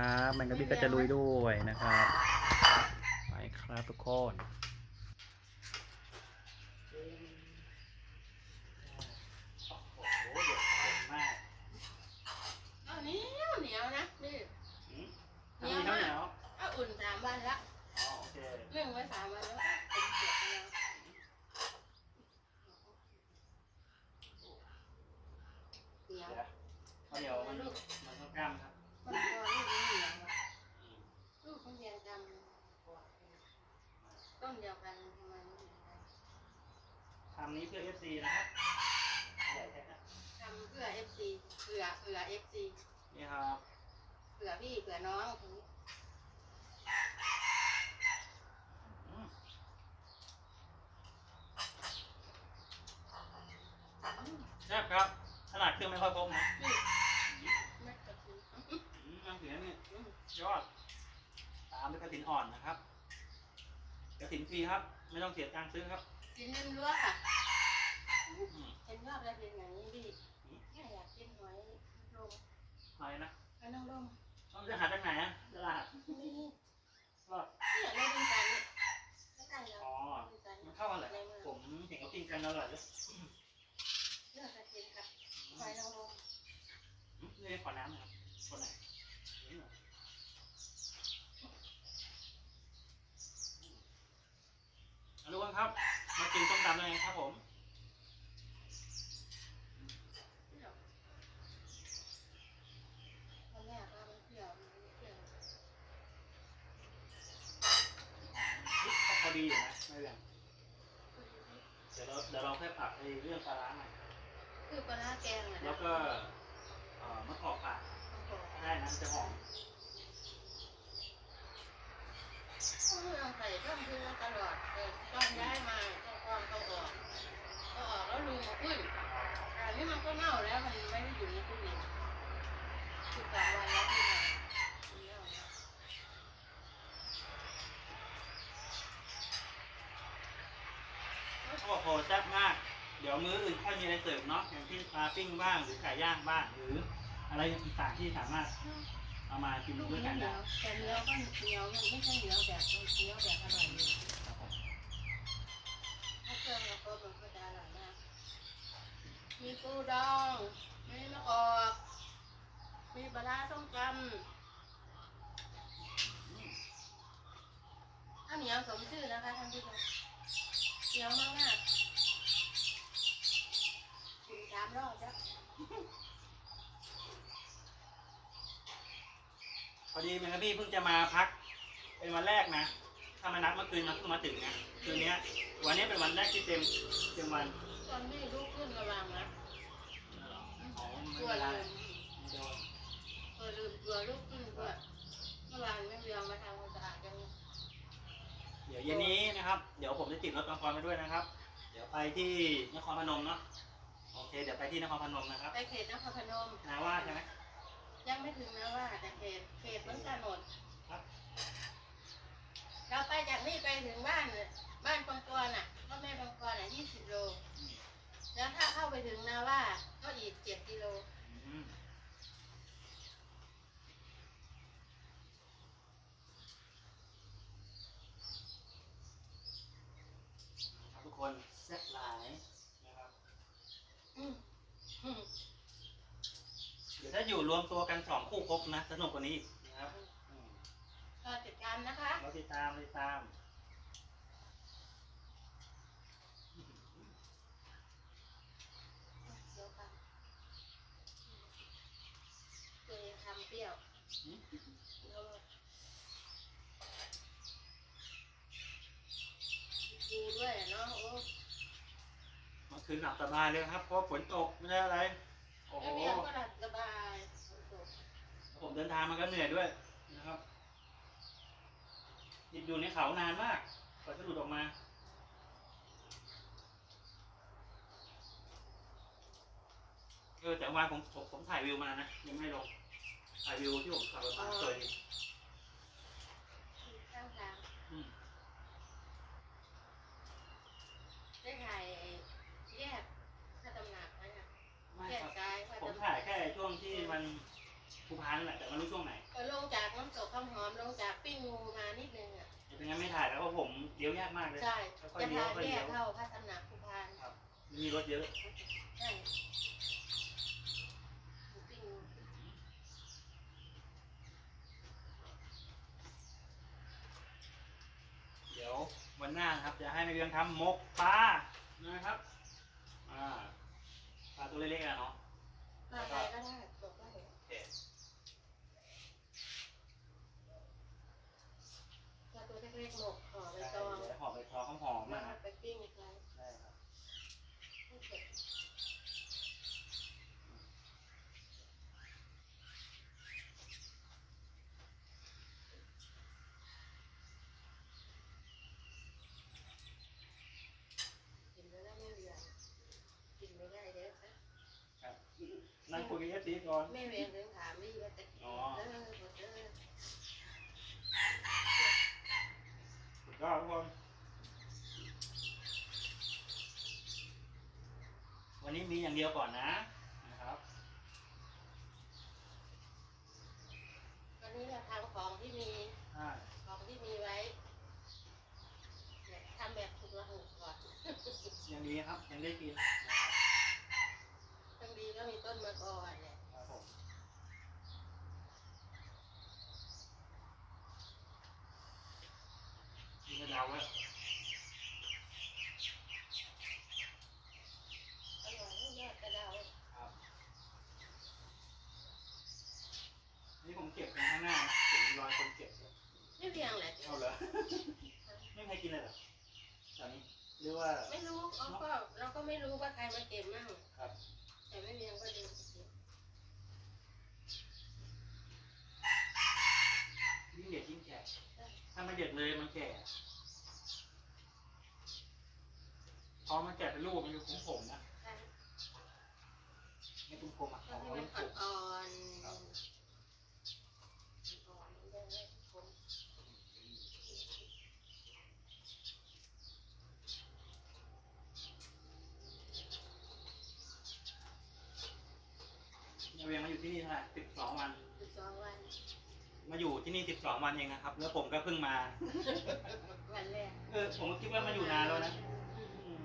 ครับแมงกะบี้ก็จะลุยด้วยนะครับ ไปครับทุกคนเอาเหนียวเหนียวนะนี่เหนียวเก้าอุ่นสามวันละอ๋อโอเคนึ่งไว้สามวันแล้วเป็นเสียแล้วเหนียวเขาเหนียวมันมันต้องกล้ามครับ มันก็ลูกนี้เหนียวอะลูกมันเรียนกัน ต้นเดียวกันทำไมไม่เหมือนกันทำนี้เพื่อ FC นะครับใหญ่แท้นะทำเพื่อ FC เผื่อเผื่อ FC นี่ครับเผื่อพี่เผื่อน้องคนนี้อืมแซ่บครับ ขนาดเครื่องไม่ค่อยครบนะนี่ไม่กระทิงอืมน้ำเสียนี่อืมยอด ตามด้วยกระถินอ่อนนะครับกระ ถินฟรีครับ ไม่ต้องเสียตังค์ซื้อครับกินริมรั้วค่ะอืมเห็นว่าอะไรเป็นอย่างนี้ดิแค่อยากกินหอยลมอะไรนะหอยนางรมต้องจะหาจากไหนอะตลาดนี่นี่ก็เนี่ยเราเป็นกันนี่ไม่ใช่เราอ๋อเป็นกันมันเข้ากันเหรอผมเห็นเขากินกันอร่อยเลยเลือกกระเทียมกับหอยนางรมนี่ขอน้ำหน่อยครับคนไหนนี่เหรอ เอาทุกคนครับ มากินส้มตำเลยครับผมตอนแรกว่ามันเปรี้ยวมันไม่เปรี้ยวพอดีอยู่นะไม่เป็นไรเดี๋ยวเราเดี๋ยวเราแค่ปรับไอ้เรื่องปลาร้าหน่อยคือปลาร้าแกงอะนะแล้วก็เอ่อมะกอกป่าได้นะมันจะหอม ต้องใส่ต้องคือตลอดเออตอนย้ายมาต้องความต้องออกก็ออกแล้วลุงมาขึ้นแต่นี่มันก็เน่าแล้วมันไม่ได้อยู่ในตู้เย็นคือสามวันแล้วที่มามันเน่าแล้วเขาบอกโหแซ่บมาก เดี๋ยวมื้ออื่นค่อยมีอะไรเสิร์ฟเนาะอย่างเช่นปลาปิ้งบ้างหรือไก่ย่างบ้างหรืออะไรต่างๆที่สามารถ เอามากินลูกด้วยกันเหนีได้ยวแต่เนื้อก็เหนียวมันไม่ใช่เหนียวแบบเหนียวแบบอร่อยเลยครับผมถ้าเครื่องเราก็มันก็จะอร่อยมากมีปูดองมีมะกอกมีปลาร้าต้มยำข้าวเหนียวสมชื่อนะคะท่านผู้ชมเหนียวมากมากๆกินสามรอบจ้ะ อดีแมงกะพี่เพิ่งจะมาพัก เป็นวันแรกนะ ถ้ามานับเมื่อคืนมาเพิ่งมาถึงนะ คืนเนี้ยวันนี้เป็นวันแรกที่เต็มเต็มวันตอนนี้ลูกขึ้นระวังนะอ๋อไม่กลัวเป็นไรลืมไม่โดนกลัวลืมกลัวลูกขึ้นด้วยเมื่อวานไม่เรียงมาทำความสะอาดกันเดี๋ยวเย็นนี้นะครับ เดี๋ยวผมจะติดรถนครไปด้วยนะครับ เดี๋ยวไปที่นครพนมเนาะ โอเค เดี๋ยวไปที่นครพนมนะครับ ไปเขตนครพนมนาว่าใช่ไหม ยังไม่ถึงนะว่า แต่เขตเขตเหมือนกันหมดครับเราไปจากนี่ไปถึงบ้านเนี่ยบ้านปังกรอะพ่อแม่ปังกรอะยี่สิบโล แล้วถ้าเข้าไปถึงนาว่าก็อีกเจ็ดกิโล อืมครับทุกคนแซ่บหลายนะครับ อืมอืม เดี๋ยวถ้าอยู่ รวมตัวกันสองคู่ครบนะ สนุกกว่านี้อีกนะครับอืมก็ติดตามนะคะ เราติดตามติดตามเดี๋ยวค่ะเคยทำเปรี้ยวอืมแล้วดูด้วยเนาะโอ้เมื่อคืนหลับสบายเลยครับ เพราะฝนตกไม่ใช่อะไร โอ้โหไม่เบียงก็หลับสบายฝนตกผม เดินทางมันก็เหนื่อยด้วยนะครับติดอยู่ในเขานานมากกว่าจะหลุดออกมา เออแต่วันผมผมผมถ่ายวิวมานะยังไม่ลงถ่ายวิวที่ผมขับรถมาสวยดี ภูพานนั่นแหละแต่ไม่รู้ช่วงไหนลงจากน้ำตกข้าวหอมลงจากปิ้งงูมานิดนึงอะเป็นยังไม่ถ่ายแล้วเพราะผมเลี้ยวยากมากเลย ใช่จะพาแยกเข้าพระตำหนักภูพานครับ มีรถเยอะใช่เดี๋ยววันหน้าครับจะให้ในเรื่องทำมกปลานะครับอ่าปลาตัวเล็กๆนะเนาะปลาอะไรก็ได้ตกได้ โอเคถ้าตัวเล็กๆหมกห่อใบได้ตองเดี๋ยวห่อใบตองหอมๆแล้นะวครับไปปิ้งอีกครั้งได้ครับให้เสร็จกินแล้วได้ไม่เวียนกินไม่ได้เด้อค่ะครับนั่งคุยกับเอฟซีก่อนแม่เวียนถึงถามวี่ว่าจะกินอ๋อเออหมดเออ สุดยอดทุกคนวันนี้มีอย่างเดียวก่อนนะนะครับวันนี้เราทำของที่มีอ่าของที่มีไว้เนี่ยทำแบบถูกละหุกก่อนยังดีครับยังได้กินทั้งดีก็มีต้นมะกอนเนี่ย ครับผมกินกระเดาแล้ว อร่อยยอดกระเดา ครับนี่ผมเก็บเป็นข้างหน้านะเก็บมีรอยคนเก็บด้วย ไม่เพียงแหละ เอาเหรอ ไม่มีใครกินเลยเหรอตอนนี้หรือว่า ไม่รู้เราก็เราก็ไม่รู้ว่าใครมาเก็บมั่งครับ แต่ไม่เพียงก็ดูเก็บยิ่งเด็ดยิ่งแก่ ถ้ามันเด็ดเลยมันแก่พอมันแก่เป็นลูกมันจะคุ้มผมๆนะใช่ไม่คุ้มผมอะขก็องให้เรามัเล่นนอ่ผมอนๆ ครับ อ่อนๆมันจะได้คม เวียงมาอยู่ที่นี่เท่าไหร่สิบสองวัน สิบสองวัน มาอยู่ที่นี่สิบสองวันเองนะครับ แล้วผมก็เพิ่งมา วันแรกเออผมก็คิดว่ามาอยู่นานแล้วนะอืมอืม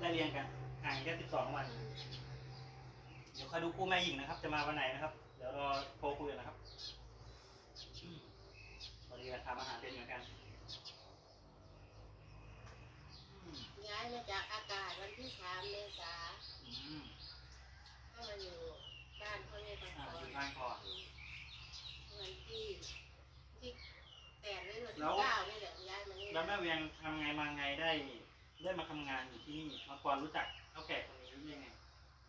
ได้เรียงกันห่างแค่สิบสองวัน เดี๋ยวคอยดูคู่แม่หญิงนะครับ จะมาวันไหนนะครับ เดี๋ยวรอโทรคุยกันนะครับอืมพอดีกันทำอาหารเป็นเหมือนกันอืมย้ายมาจากอากาศวันที่สามเมษาอืมก็มาอยู่บ้านพ่อแม่ปังอ่ากรอยู่บ้านก่อนวันที่ที่แปดหรือวัน แล้ ที่ ว เก้านี่แหละย้ายมานี่ แล้วแม่ เวียงทำไงมาไงได้ ได้มาทำงานอยู่ที่นี่มาก่อนรู้จักเท่าแก่คนนี้ได้ยังไง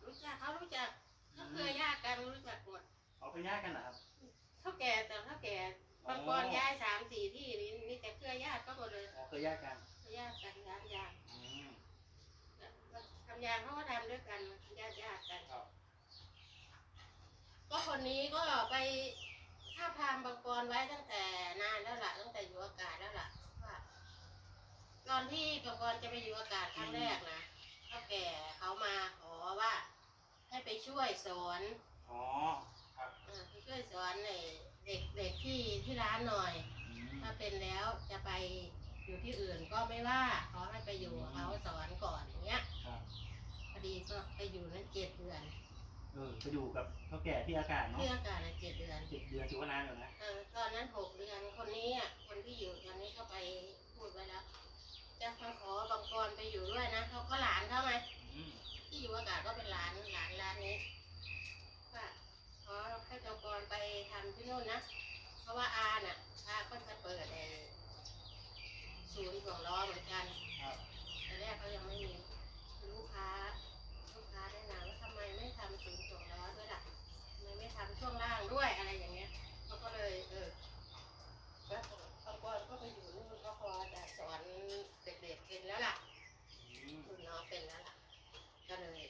รู้จักเขารู้จักเขาเคยญาติกันรู้จักหมดเขาเป็นญาติกันเหรอครับเท่าแก่แต่เท่าแก่บางกรย้ายสามสี่ที่นี่นี่แต่เครือญาติก็หมดเลยอ๋อเคยญาติกันเครือญาติกันย้ายยางอืมทำยางเขาก็ทำด้วยกันญาติญาติกันครับก็คนนี้ก็ไปท้าบทามบางกรไว้ตั้งแต่นาน กรจะไปอยู่อากาศครั้งแรกนะเท่าแก่เขามาขอว่า ให้ไปช่วยสอนอ๋อครับเออไปช่วยสอนในเด็กเด็กที่ที่ร้านหน่อย อืมถ้าเป็นแล้วจะไปอยู่ที่อื่นก็ไม่ว่าขอให้ไปอยู่กับเขาสอนก่อนอย่างเงี้ยครับพอดีก็ไปอยู่นั้นเจ็ดเดือนเออไปอยู่กับเท่าแก่ที่อากาศเนาะที่อากาศน่ะเจ็ดเดือน เจ็ดเดือนถือว่านานอยู่นะเออตอนนั้นหกเดือนคนนี้อะคนที่อยู่ตอนนี้เขาไปพูดไว้แล้ว จะมาขอบางกรไป อยู่ด้วยนะเขาก็หลานเขาไหมอืมที่อยู่อากาศก็เป็นหลานหลานร้านนี้ว่าขอให้บางกรไปทำที่นู่นนะเพราะว่าอาน่ะอาก็จะเปิดไอ้ศูนย์ของล้อเหมือนกันครับแต่แรกเขายังไม่มีลูกค้าลูกค้าแนะนำว่าทำไมไม่ทำศูนย์ส่งล้อด้วยล่ะทำไมไม่ทำช่วงล่างด้วยอะไรอย่างเงี้ยเขาก็เลยเออแล้วบางคนก็ไปอยู่นู่นก็พอจะสอนเด็กๆเป็นแล้วล่ะ อืม รุ่นน้องเป็นแล้วล่ะ ก็เลย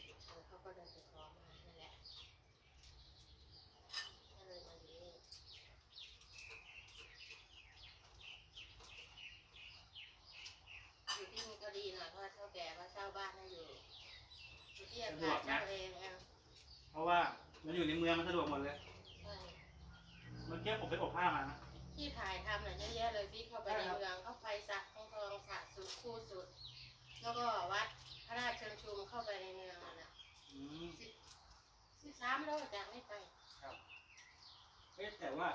เออเขาก็เลยไปขอมานั่นแหละก็เลยมาอยู่นี่อยู่ที่นี่ก็ดีหน่อยเพราะว่าเช่าแก่ก็เช่าบ้านให้อยู่อยู่ที่อากาศเช่าเองอะเพราะว่ามันอยู่ในเมืองมันสะดวกหมดเลย ใช่เมื่อกี้ผมไปอบผ้ามานะอที่ถ่ายทำน่ะเยอะแยะเลยที่เข้าไปในเมืองเข้าไปสระทองทองสระสุดคู่สุด แล้วก็วัดพระราชเชิญชุมเข้าไปในเมืองน่ะ อืม สิบ สิบสามโลจากไม่ไปครับเอ๊ะแต่ว่า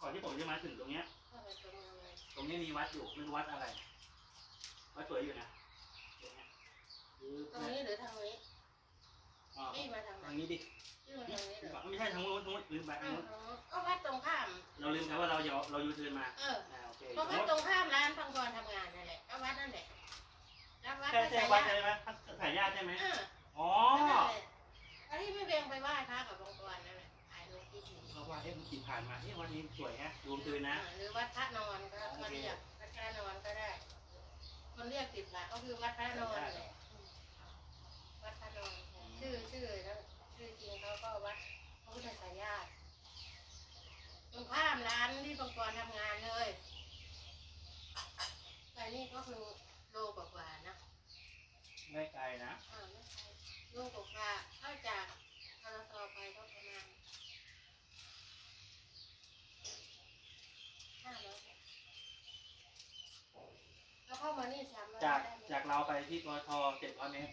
ก่อนที่ผมจะมาถึงตรงเนี้ยเข้าไปตรงเมืองเลยตรงนี้มีวัดอยู่ไม่รู้วัดอะไร วัดสวยอยู่นะตรงเนี้ยหรือตรงนี้หรือทางนี้อ๋อนี่มาทางไหนทางนี้ดินี่มาทางนี้เหรอไม่ใช่ทางโน้นทางโน้นลืมไปทางอ้าวโน้นก็วัดตรงข้าม เราลืมไปว่าเราเดี๋ยวเรายูเทิร์นมาเอออ่าโอเคก็วัดตรงข้ามร้านพังกรทำงานนั่นแหละก็วัดนั่นแหละแล้ววัดใช่พระใช่สายวัดญาใช่ติไหมถ่ายญาติใช่ไหมเอออ๋อ นั่นแหละ ว่าเอ๊ะมันขี่ผ่านมาเอ๊ะวันนี้สวยฮะรวมคืนนะ หรือวัดพระนอนก็ก็เรียกวัดพระนอนก็ได้ คนเรียกติดหลักก็คือวัดพระนอนแหละวัดพระนอนชื่อชื่อแล้วชื่อจริงเขาก็วัดพระพุทธสายญาติตรงข้ามร้านที่ปังกรทำงานเลยแต่นี่ก็คือโลกว่านะไม่ไกลนะอ่าไม่ใช่โลกว่าๆเข้าจากทรทไปก็ประมาณห้าร้อยแล้วเข้ามานี่สามร้อย จาก ได้ไหม จากเราไปที่กทเจ็ดร้อยเมตร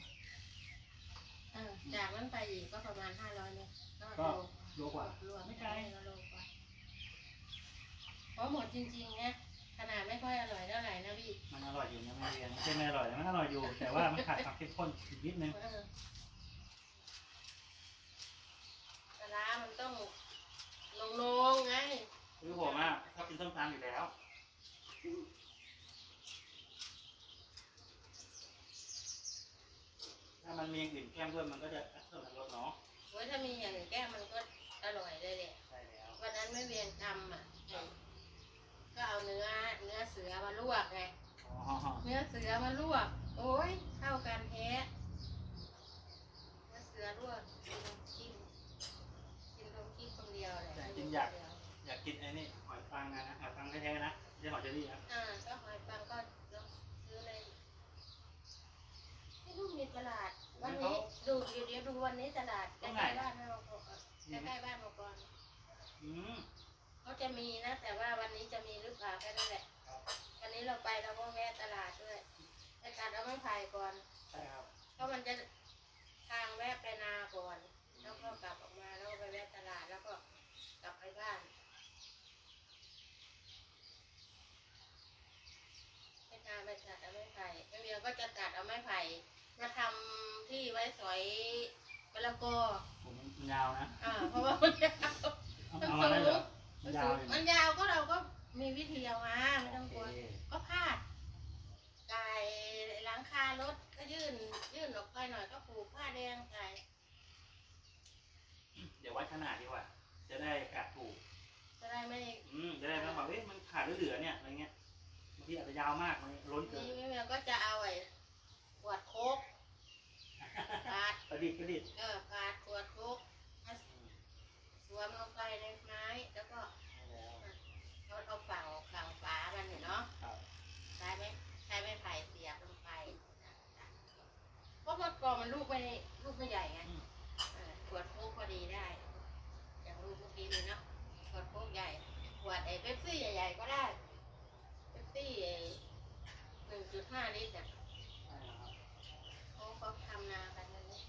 เออจากนั้นไปอีกก็ประมาณห้าร้อยเนี่ยก็ก็โลโลกว่ารวมไม่ไกลก็โลกว่าเพราะหมดจริงๆเนี่ยขนาดไม่ค่อยอร่อยเท่าไหร่นะพี่มันอร่อยอยู่นะแม่เรียนไม่ใช่ไม่อร่อยนะมันอร่อยอยู่ แต่ว่ามันขาดความเข้มข้นอีกนิดนึง เออปลาร้ามันต้องลงๆไง คือผมอะชอบกินส้มตำอยู่แล้ว ถ้ามันมีอย่างอื่น แก้มด้วยมันก็จะเพิ่มรสเนาะโอ้ยถ้ามีอย่างอื่นแก้มมันก็อร่อยเลยแหละใช่แล้ววันนั้นไม่เวียนทำอะไอ้ก็เอาเนื้อเนื้อเสือมาลวกไงอ๋อเนื้อเสือมาลวก โอ้ยเข้ากันแท้เนื้อเสือลวกกินกินกินตรงคิดคนเดียวเลยแต่จริงอยากอยากกินไอ้นี่หอยปังนะนะหอยปังแท้ๆนะไม่ใช่หอยเชอรี่นะอ่าก็หอยปังก็ลองซื้อเลยไม่รู้มีตลาด วันนี้ดู เดี๋ยวเดี๋ยวดูวันนี้ตลาดใกล้ๆบ้านเราก่อนใกล้ๆบ้านเราก่อนอืมเขาจะมีนะ แต่ว่าวันนี้จะมีหรือเปล่าแค่นั้นแหละวันนี้เราไปเราก็แวะตลาดด้วยไปตัดเอาไม้ไผ่ก่อนใช่ครับเพราะมันจะทางแวะไปนาก่อน แล้วก็กลับออกมาแล้วก็ไปแวะตลาดแล้วก็กลับไปบ้านไปนาไปตัดเอาไม้ไผ่ไม่เวียงก็จะตัดเอาไม้ไผ่ มาทำที่ไว้สอยมะละกอผมมันยาวนะอ่าเพราะว่ามันยาวเอาเอามาได้เหรอมันยาวอยู่มันยาวก็เราก็มีวิธีเอามาไม่ต้องกลัวโอเคก็พาดไก่หลังคารถก็ยื่น ยื่นออกไปหน่อยก็ผูกผ้าแดงไก่เดี๋ยววัดขนาดดีกว่า จะได้กะถูก จะได้ไม่อืมจะได้ไม่ต้องบอกเอ๊ะมันขาดหรือเหลือเนี่ยอะไรเงี้ยบางทีอาจจะยาวมากมันล้นเกินนี่แม่ก็จะเอาไอ้ขวดโคกปาด ป ระดิษฐ์ประดิษฐ์เออปาดขวดโคกมาสวมลงไปในไม้แล้วก็ใช่แล้วเอาเอาฝั่งฝั่งฝามันเนี่ยเนาะครับใช้ไม่ใช้ไม่ไผ่เสียบลงไปเพราะมะกอกมันลูกไม่ลูกไม่ใหญ่ไงอืมเออขวดโค้กพอดีได้ อย่างลูกเมื่อกี้เลยเนาะขวดโค้กใหญ่ ขวดไอ้เป๊ปซี่ใหญ่ๆก็ได้เป๊ปซี่หนึ่งจุดห้าลิตรอะ ใช่แล้วครับ เขาเขาทำนากันนั่นนี่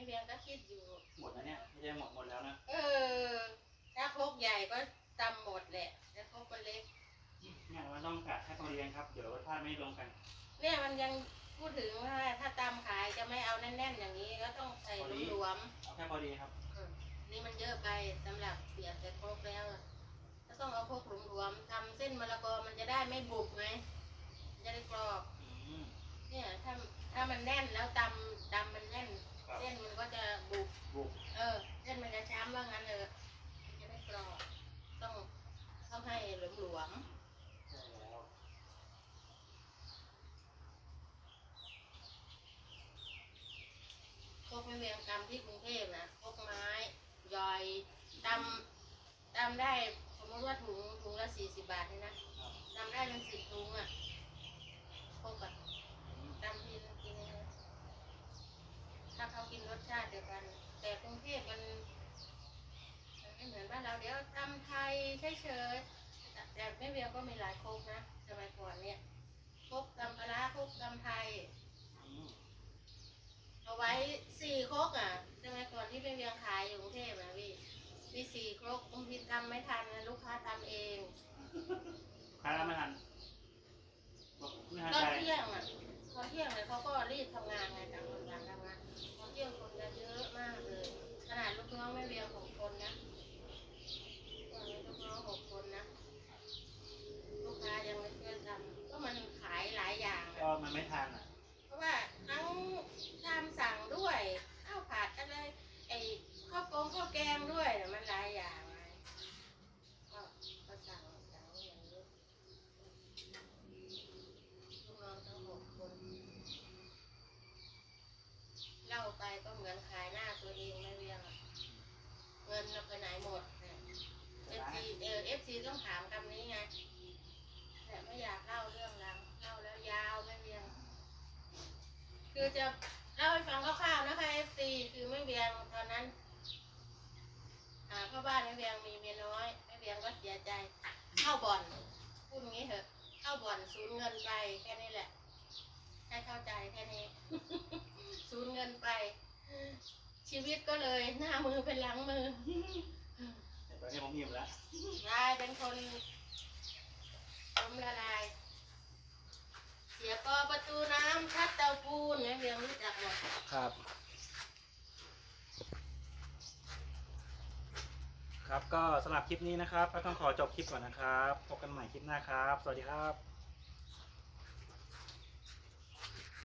ไม่เบียงก็คิดอยู่ หมดแล้วเนี่ยไม่ใช่หมดหมดแล้วนะเออ ถ้าโคกใหญ่ก็ตำหมดแหละถ้าโคกมันเล็ก เนี่ยมันต้องกะให้พอดีกันครับ เดี๋ยวรสชาติไม่ลงกันเนี่ยมันยังพูดถึงว่าถ้าตำขายจะไม่เอาแน่นๆอย่างนี้ ก็ต้องใส่หลวมเอาแค่พอดีครับๆอืมนี่มันเยอะไปสำหรับเสียบใส่โคกแล้วอะก็ต้องเอาโคกหลวมๆทำเส้นมะละกอมันจะได้ไม่บุบไงมันจะได้กรอบ อืมเนี่ยถ้าถ้ามันแน่นแล้วตำตำมันแน่นครับ เส้นมันก็จะบุบบุกเออ เส้นมันจะช้ำว่างั้นเออมันจะได้กรอบต้องต้องให้หลวมๆใช่แล้วพวกไม่เวียงตำที่กรุงเทพนะพวกไม้ยอยตำตำได้สมมติว่าถุงถุงละสี่สิบบาทนี่นะครับตำได้ได้เป็นสิบถุงอะพกอะตำทีละกินเลย ถ้าเขากินรสชาติเดียวกัน แต่กรุงเทพมันไม่เหมือนบ้านเราเดี๋ยวตำไทยเฉยๆแต่แต่แม่เวียก็มีหลายโคกนะสมัยก่อนเนี่ยโคกตำปลาโคกตำไทยเอาไว้สี่คกอะสมัยก่อนที่เป็นเวียงขายอยู่กรุงเทพนะพี่มีสี่คกบางทีทำไม่ทันนะลูกค้าทำเอง ใครรับไม่ทันบอกไม่ทัน ตอน ใจ เที่ยงอะตอนเที่ยงเลยเขาก็รีบทำงานไงต่างคนต่างทำงานตอนเที่ยงคนจะเยอะมากเลย ขนาดลูกน้องไม่เวียงหกคนนะตอนนี้ลูกน้องหกคนนะ ลูกค้ายังไม่ช่วยทำก็มันขายหลายอย่าง ก็ อะ มันไม่ทันอะ เพราะว่าทั้งตามสั่งด้วยข้าวผัดอะไรไอ้ข้าวกงข้าวแกงด้วยน่ะมันหลายอย่างไงก็ก็สั่งสั่งอย่างนี้ลูกน้องทั้งหกคน เล่าไปก็เหมือนขายหน้าตัวเองไม่เรียงอะเงินเราไปไหนหมดเนี่ยเอฟซีเออเอฟซีต้องถามคำนี้ไงแต่ไม่อยากเล่าเรื่องราวเล่าแล้วยาวไม่เรียง คือจะเล่าให้ฟังคร่าวๆนะคะ FC คือแม่เวียงตอนนั้นอ่าพ่อบ้านแม่เวียงมีเมียน้อยแม่เวียงก็เสียใจ เข้าบ่อนพูดงี้เถอะ เข้าบ่อนสูญเงินไปแค่นี้แหละ ให้เข้าใจแค่นี้ สูญเงินไป ชีวิตก็เลยหน้ามือเป็นหลังมือแต่ตอนนี้ผมอิ่มแล้วกลายเป็นคนล้มละลาย เสียกอประตูน้ำชัดเตาปูนแม่เวียงรู้จักหมดครับ ครับก็สำหรับคลิปนี้นะครับก็ต้องขอจบคลิปก่อนนะครับพบกันใหม่คลิปหน้าครับ สวัสดีครับ